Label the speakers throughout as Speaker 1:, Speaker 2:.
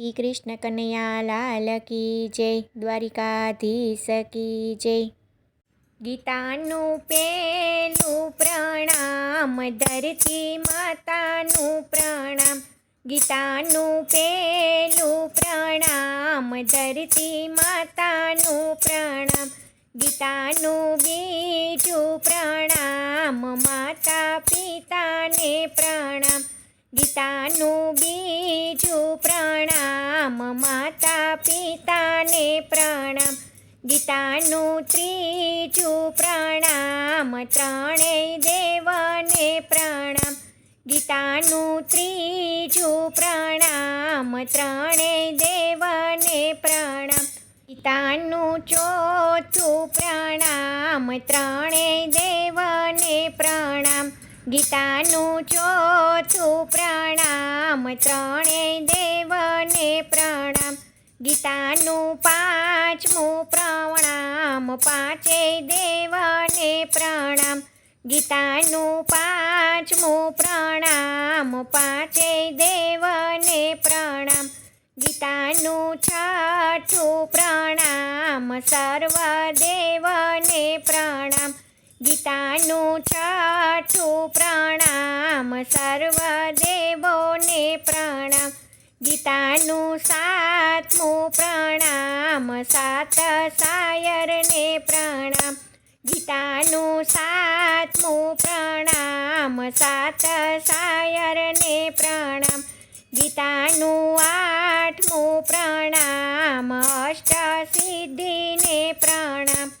Speaker 1: શ્રી કૃષ્ણ કનૈયા લાલ કી જય, દ્વારિકાધીશ કી જય. ગીતાનું પેલું પ્રણામ, ધરતી માતાનું પ્રણામ. ગીતાનું પેલું પ્રણામ, ધરતી માતાનું પ્રણામ. ગીતાનું બીજું પ્રણામ, માતા પિતાને પ્રણામ. ગીતાનું બીજું પ્રણામ માતા પિતાને પ્રણામ. ગીતાનું ત્રીજું પ્રણામ. ત્રણેય દેવને પ્રણામ. ગીતાનું ત્રીજું પ્રણામ. ત્રણેય દેવને પ્રણામ. ગીતાનું ચોથું પ્રણામ. ત્રણેય દેવને પ્રણામ. ગીતાનું ચોથું પ્રણામ. ત્રણેય દેવને ગીતાનું પાંચમું પ્રણામ પાંચે દેવને પ્રણામ. ગીતાનું પાંચમું પ્રણામ, પાંચે દેવને પ્રણામ. ગીતાનું છઠ્ઠું પ્રણામ, સર્વ દેવને પ્રણામ. ગીતાનું છઠ્ઠું પ્રણામ, સર્વ દેવોને પ્રણામ. ગીતાનું સાતમું પ્રણામ, સાત સાયરને પ્રણામ. ગીતાનું સાતમું પ્રણામ, સાત સાયરને પ્રણામ. ગીતાનું આઠમું પ્રણામ, અષ્ટ સિદ્ધિને પ્રણામ.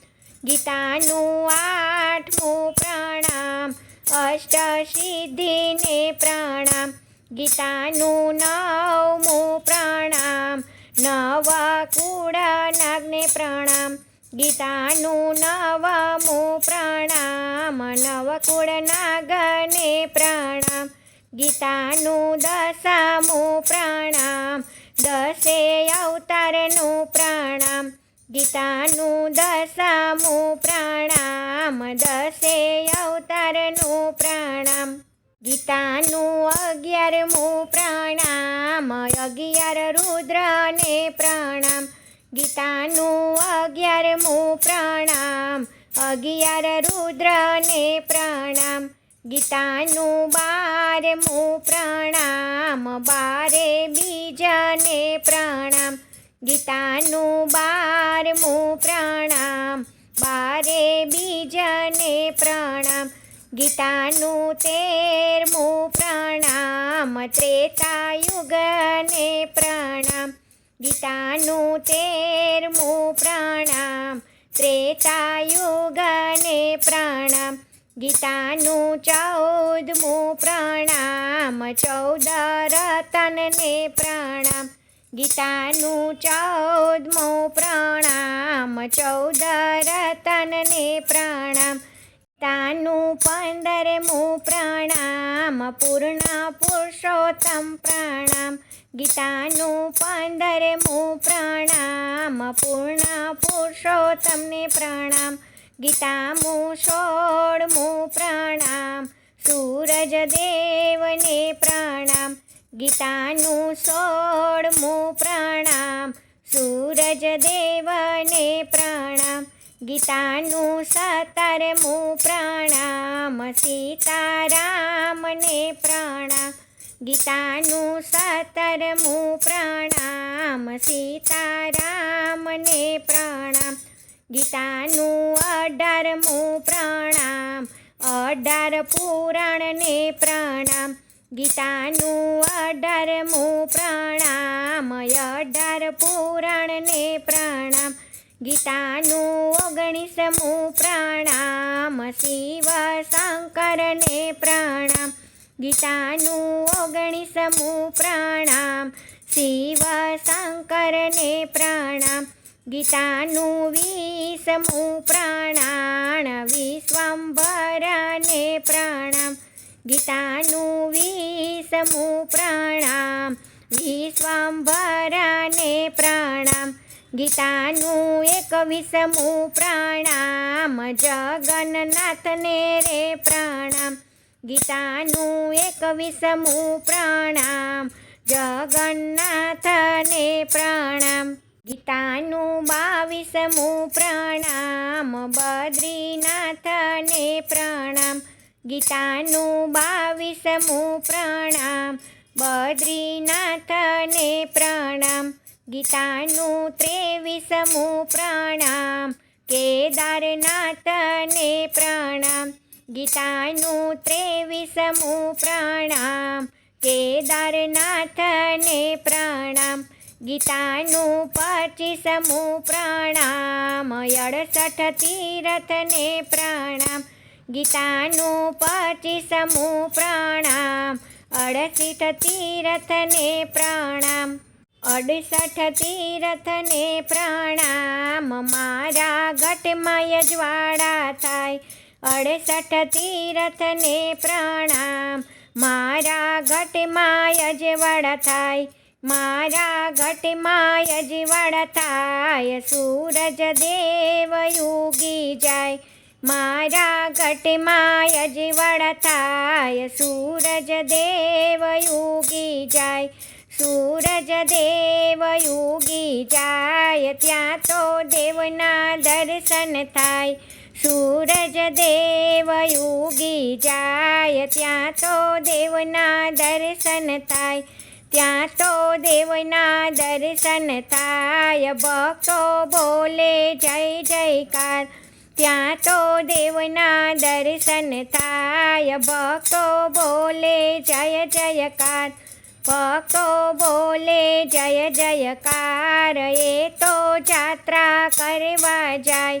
Speaker 1: ગીતાનું આઠમું પ્રણામ, અષ્ટ સિદ્ધિને પ્રણામ. ગીતાનું નવમું પ્રણામ, નવા કુડા નાગને પ્રણામ. ગીતાનું નવમું પ્રણામ, નવ કુળ નાગને પ્રણામ. ગીતાનું દશામું પ્રણામ, દસે અવતારનું પ્રણામ. ગીતાનું દશામું પ્રણામ, દસે અવતારનું પ્રણામ. ગીતાનું અગિયારમું પ્રણામ, અગિયાર રુદ્રને પ્રણામ. ગીતાનું અગિયારમું પ્રણામ, અગિયાર રુદ્રને પ્રણામ. ગીતાનું બારમું પ્રણામ, બારે બીજને પ્રણામ. ગીતાનું બારમું પ્રણામ, બારે બીજને પ્રણામ. ગીતાનું તેરમું પ્રણામ, ત્રેતાયુગને પ્રણામ. ગીતાનું તેરમું પ્રણામ, ત્રેતાયુગને પ્રણામ. ગીતાનું ચૌદમું પ્રણામ ચૌદ રતનને પ્રણામ. ગીતાનું ચૌદમું પ્રણામ ચૌદ રતનને પ્રણામ. ગીતાનું પંદરમું પ્રણામ, પૂર્ણ પુરુષોત્તમ પ્રણામ. ગીતાનું પંદરમું પ્રણામ, પૂર્ણ પુરુષોત્તમને પ્રણામ. ગીતામું સોળમું પ્રણામ, સૂરજ દેવને પ્રણામ. ગીતાનું સોળમું પ્રણામ, સૂરજ દેવને પ્રણામ ગીતાનું સતરમું પ્રણામ. સીતારામને પ્રણામ. ગીતાનું સતરમું પ્રણામ. સીતારામને પ્રણામ. ગીતાનું અઢારમું પ્રણામ. અઢાર પુરાણને પ્રણામ. ગીતાનું અઢારમું પ્રણામ. અઢાર પુરાણને પ્રણામ. ગીતાનું ઓગણીસમું પ્રણામ, શિવ શંકરને પ્રણામ. ગીતાનું ઓગણીસમું પ્રણામ, શિવ શંકરને પ્રણામ. ગીતાનું વીસમું પ્રણામ વિશ્વંભરને પ્રણામ. ગીતાનું વીસમું પ્રણામ, વિશ્વંભરને પ્રણામ. ગીતાનું એકવીસમું પ્રણામ, જગન્નાથને રે પ્રણામ. ગીતાનું એકવીસમું પ્રણામ, જગન્નાથને પ્રણામ. ગીતાનું બાવીસમું પ્રણામ, બદ્રીનાથને પ્રણામ. ગીતાનું બાવીસમું પ્રણામ, બદ્રીનાથને પ્રણામ. ગીતાનું ત્રેવીસમું પ્રણામ, કેદારનાથને પ્રણામ. ગીતાનું ત્રેવીસમું પ્રણામ, કેદારનાથને પ્રણામ. ગીતાનું પચીસમું પ્રણામ, અડસઠ તીરથને પ્રણામ. ગીતાનું પચીસમું પ્રણામ, અડસઠ તીરથને પ્રણામ. અડસઠ તીરથને પ્રણામ, મારા ઘટમાં યજવાડા થાય. અડસઠ તીરથને પ્રણામ, મારા ઘટમાં યજવાડા થાય. મારા ઘટમાં યજવાડા થાય, સૂરજ દેવ યુગી જાય. મારા ઘટમાં યજવાડા થાય, સૂરજ દેવ યુગી જાય. સૂરજ દેવ યુગી જાય, ત્યાં તો દેવના દર્શન થાય. સૂરજ દેવ યુગી જાય, ત્યાં તો દેવના દર્શન થાય. ત્યાં તો દેવના દર્શન થાય. ભક્તો બોલે જય, જયકાર. ત્યાં તો દેવના દર્શન થાય. ભક્તો બોલે જય, જયકાર. ભક્તો બોલે, જય, જયકાર, એ તો જાત્રા કરવા જાય.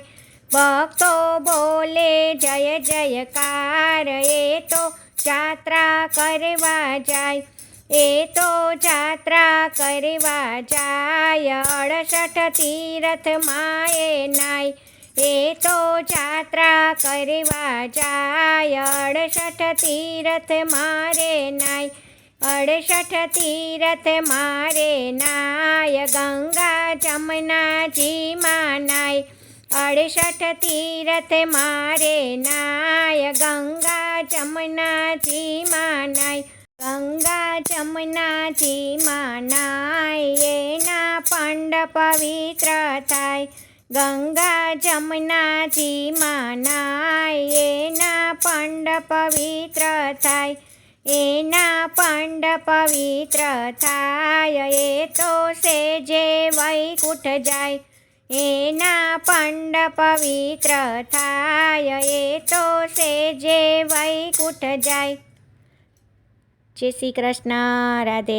Speaker 1: ભક્તો બોલે, જય, જયકાર, એ તો જાત્રા કરવા જાય. એ તો જાત્રા કરવા જાય, અડસઠ તીરથમાં એ નાય. એ તો જાત્રા કરવા જાય, અડસઠ તીરથ મારે નાય. અડસઠ તીરથ મારે નાય, ગંગા જમનાજીમાં નાય અડસઠ તીરથ મારે નાય, ગંગા જમનાજીમાં નાય ગંગા જમનાજીમાં નાય એના પંડ પવિત્ર થાય. ગંગા જમનાજીમાં નાય એના પંડ પવિત્ર થાય. એના પંડ પવિત્ર થાય, એ તો સેજે વૈકુંઠ જાય. એના પંડ પવિત્ર થાય, એ તો સેજે વૈકુંઠ જાય. જય શ્રી કૃષ્ણ, રાધે